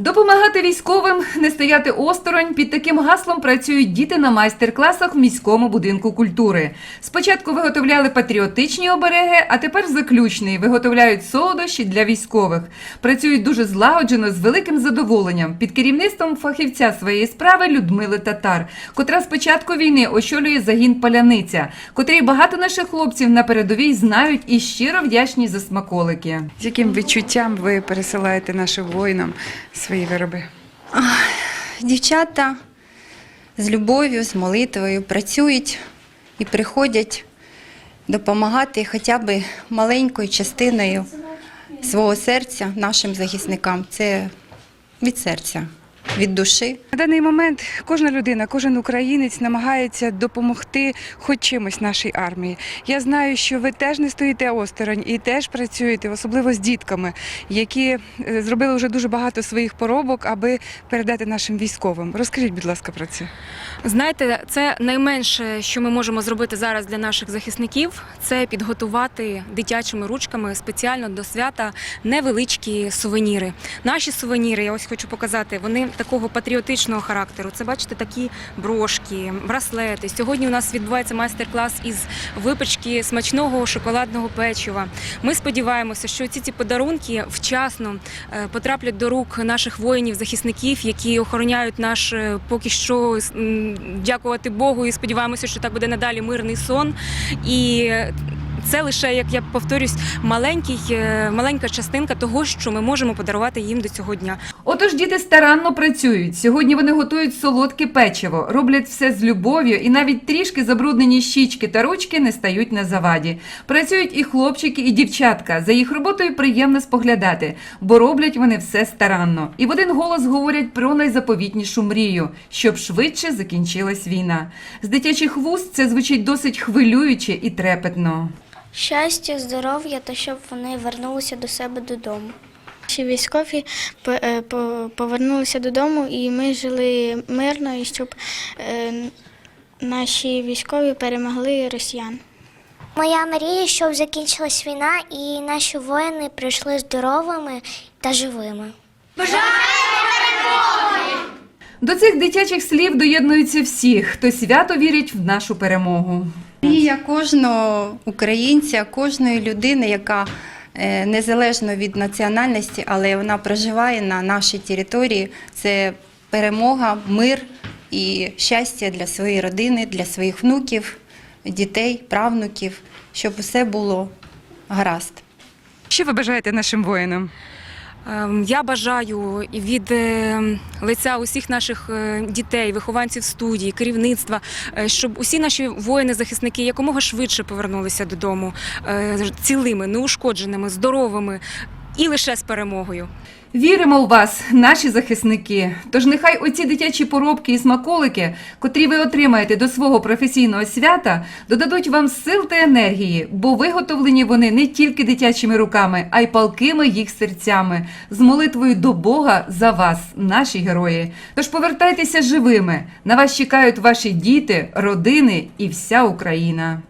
Допомагати військовим, не стояти осторонь. Під таким гаслом працюють діти на майстер-класах в міському будинку культури. Спочатку виготовляли патріотичні обереги, а тепер заключний виготовляють солодощі для військових. Працюють дуже злагоджено з великим задоволенням під керівництвом фахівця своєї справи Людмили Татар, котра з початку війни очолює загін Паляниця, котрий багато наших хлопців на передовій знають і щиро вдячні за смаколики. З яким відчуттям ви пересилаєте нашим воїнам свої вироби? Дівчата з любов'ю, з молитвою працюють і приходять допомагати хоча б маленькою частиною свого серця нашим захисникам. Це від серця, від душі. На даний момент кожна людина, кожен українець намагається допомогти хоч чимось нашій армії. Я знаю, що ви теж не стоїте осторонь і теж працюєте, особливо з дітками, які е, зробили вже дуже багато своїх поробок, аби передати нашим військовим. Розкажіть, будь ласка, про це. Знаєте, це найменше, що ми можемо зробити зараз для наших захисників, це підготувати дитячими ручками спеціально до свята невеличкі сувеніри. Наші сувеніри, я ось хочу показати, вони такого патріотичного характеру. Це бачите, такі брошки, браслети. Сьогодні у нас відбувається майстер-клас із випечки смачного шоколадного печива. Ми сподіваємося, що ці ці подарунки вчасно е, потраплять до рук наших воїнів-захисників, які охороняють наш е, поки що дякувати Богу, і сподіваємося, що так буде надалі мирний сон. І це лише, як я повторюсь, маленький, е, маленька частинка того, що ми можемо подарувати їм до цього дня. Отож, діти старанно працюють. Сьогодні вони готують солодке печиво, роблять все з любов'ю, і навіть трішки забруднені щічки та ручки не стають на заваді. Працюють і хлопчики, і дівчатка. За їх роботою приємно споглядати, бо роблять вони все старанно. І в один голос говорять про найзаповітнішу мрію, щоб швидше закінчилась війна. З дитячих вуст це звучить досить хвилююче і трепетно. Щастя, здоров'я та щоб вони вернулися до себе додому. Наші військові е, повернулися додому, і ми жили мирно, і щоб е, наші військові перемогли росіян. Моя мрія, щоб закінчилась війна і наші воїни прийшли здоровими та живими. До цих дитячих слів доєднуються всі, хто свято вірить в нашу перемогу. Мрія кожного українця, кожної людини, яка незалежно від національності, але вона проживає на нашій території, це перемога, мир і щастя для своєї родини, для своїх внуків, дітей, правнуків, щоб усе було гаразд. Що ви бажаєте нашим воїнам? Ем, Я бажаю від е, лиця усіх наших е, дітей, вихованців студії, керівництва, е, щоб усі наші воїни-захисники якомога швидше повернулися додому цілими, неушкодженими, здоровими і лише з перемогою. Віримо у вас, наші захисники. Тож нехай оці дитячі поробки і смаколики, котрі ви отримаєте до свого професійного свята, додадуть вам сил та енергії, бо виготовлені вони не тільки дитячими руками, а й палкими їх серцями, з молитвою до Бога за вас, наші герої. Тож повертайтеся живими. На вас чекають ваші діти, родини і вся Україна.